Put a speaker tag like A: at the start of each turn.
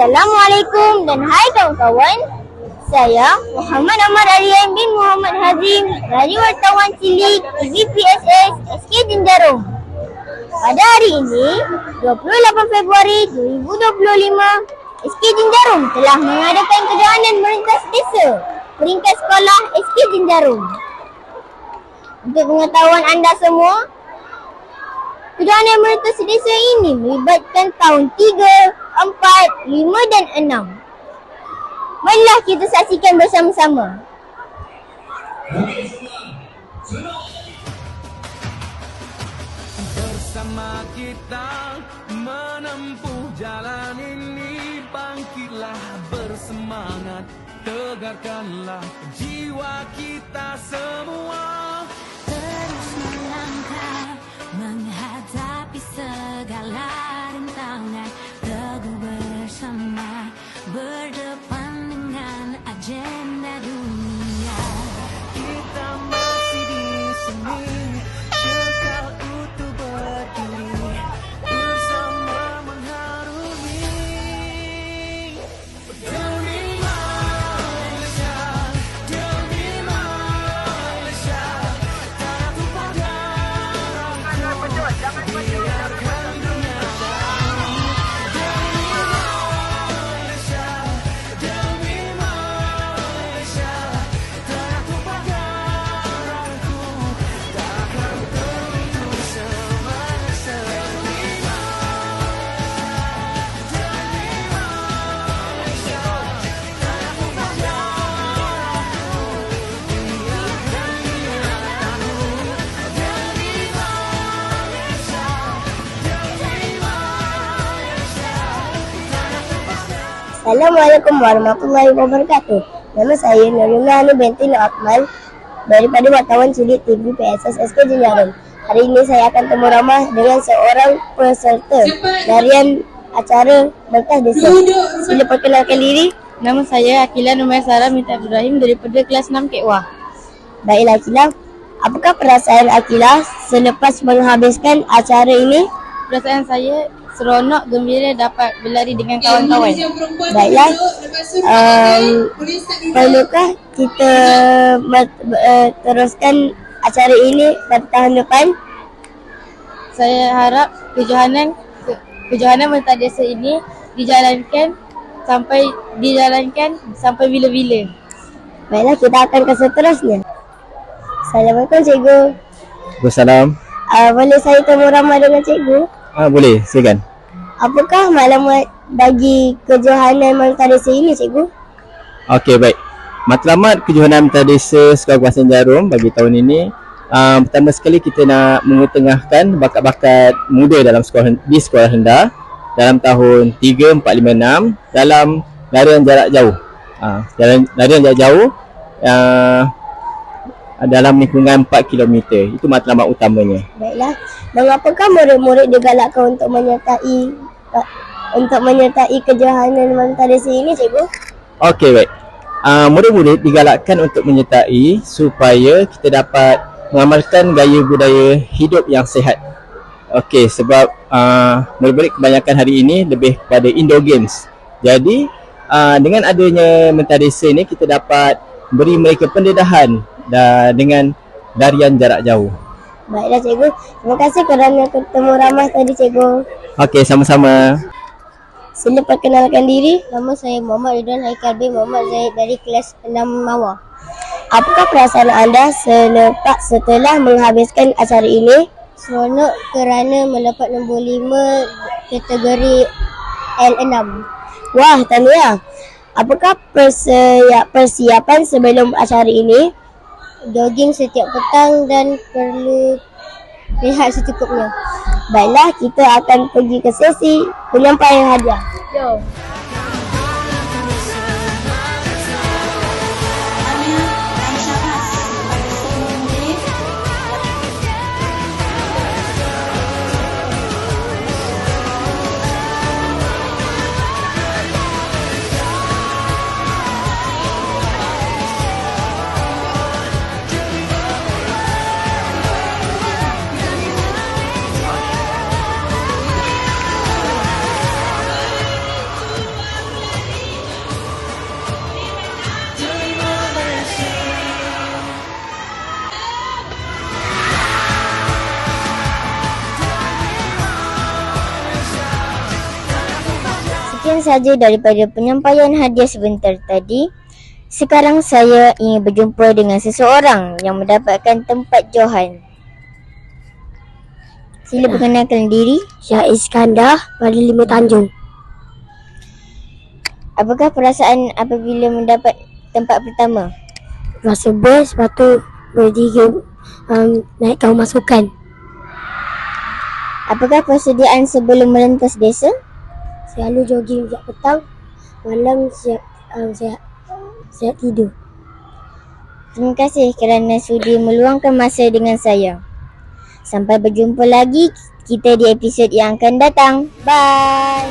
A: Assalamualaikum dan hai kawan-kawan. Saya Muhammad Ahmad Aryan bin Muhammad Hazim dari wartawan cilik TVPSS SK Jenjarum. Pada hari ini, 28 Februari 2025, SK Jenjarum telah mengadakan kejohanan merentas desa peringkat sekolah SK Jenjarum. Untuk pengetahuan anda semua, kejohanan merentas desa ini melibatkan tahun 3, 4, 5 dan 6. Marilah kita saksikan bersama-sama.
B: Bersama kita menempuh jalan ini Bangkitlah bersemangat Tegarkanlah jiwa kita semua
A: Assalamualaikum warahmatullahi wabarakatuh. Nama saya Nurullah Anu binti Akmal daripada wartawan cilik TV PSS SK Jenjarum. Hari ini saya akan temu ramah dengan seorang peserta darian acara Berkah Desa. Sila perkenalkan diri.
C: Nama saya Akila Numair Sarah Minta Ibrahim daripada kelas 6 Kekwa.
A: Baiklah Akila, apakah perasaan Akila selepas menghabiskan acara ini?
C: Perasaan saya seronok gembira dapat berlari dengan kawan-kawan.
A: Baiklah, um, perlukah kita uh, teruskan acara ini pada tahun depan?
C: Saya harap kejohanan ke- kejohanan mentah desa ini dijalankan sampai dijalankan sampai bila-bila.
A: Baiklah, kita akan ke seterusnya. Assalamualaikum cikgu.
D: Wassalam.
A: Uh, boleh saya temu ramah dengan cikgu?
D: Ah boleh, silakan.
A: Apakah maklumat bagi kejohanan Mangta Desa ini cikgu?
D: Okey, baik. Matlamat kejohanan antadesa Sekolah Kawasan Jarum bagi tahun ini uh, pertama sekali kita nak mengetengahkan bakat-bakat muda dalam sekolah di sekolah rendah dalam tahun 3 4 5 6 dalam larian jarak jauh. Ah, jalan larian jarak jauh uh, dalam lingkungan 4 km. Itu matlamat utamanya.
A: Baiklah. Mengapakah murid-murid digalakkan untuk menyertai uh, untuk menyertai kejohanan Mangta Desa ini cikgu?
D: Okey baik. Uh, murid-murid digalakkan untuk menyertai supaya kita dapat mengamalkan gaya budaya hidup yang sihat. Okey sebab uh, murid-murid kebanyakan hari ini lebih kepada indoor games. Jadi uh, dengan adanya mental desa ni kita dapat beri mereka pendedahan dan dengan larian jarak jauh.
A: Baiklah cikgu. Terima kasih kerana ketemu ramah tadi cikgu.
D: Okey sama-sama.
A: Sila perkenalkan diri. Nama saya Muhammad Ridwan Haikal bin Muhammad Zaid dari kelas 6 Mawar. Apakah perasaan anda selepas setelah menghabiskan acara ini? Seronok kerana mendapat nombor 5 kategori L6. Wah, tahniah. Apakah persiap, persiapan sebelum acara ini? Jogging setiap petang dan perlu rehat secukupnya. Baiklah, kita akan pergi ke sesi penyampaian hadiah. Jom.
E: Sekian saja daripada penyampaian hadiah sebentar tadi. Sekarang saya ingin berjumpa dengan seseorang yang mendapatkan tempat Johan. Sila perkenalkan diri.
F: Syah Iskandar pada lima Tanjung.
E: Apakah perasaan apabila mendapat tempat pertama?
F: Rasa best lepas tu bertiga um, naik kau masukan.
E: Apakah persediaan sebelum merentas desa?
F: Selalu jogging setiap petang. Malam siap um, siap siap tidur.
E: Terima kasih kerana sudi meluangkan masa dengan saya. Sampai berjumpa lagi kita di episod yang akan datang. Bye.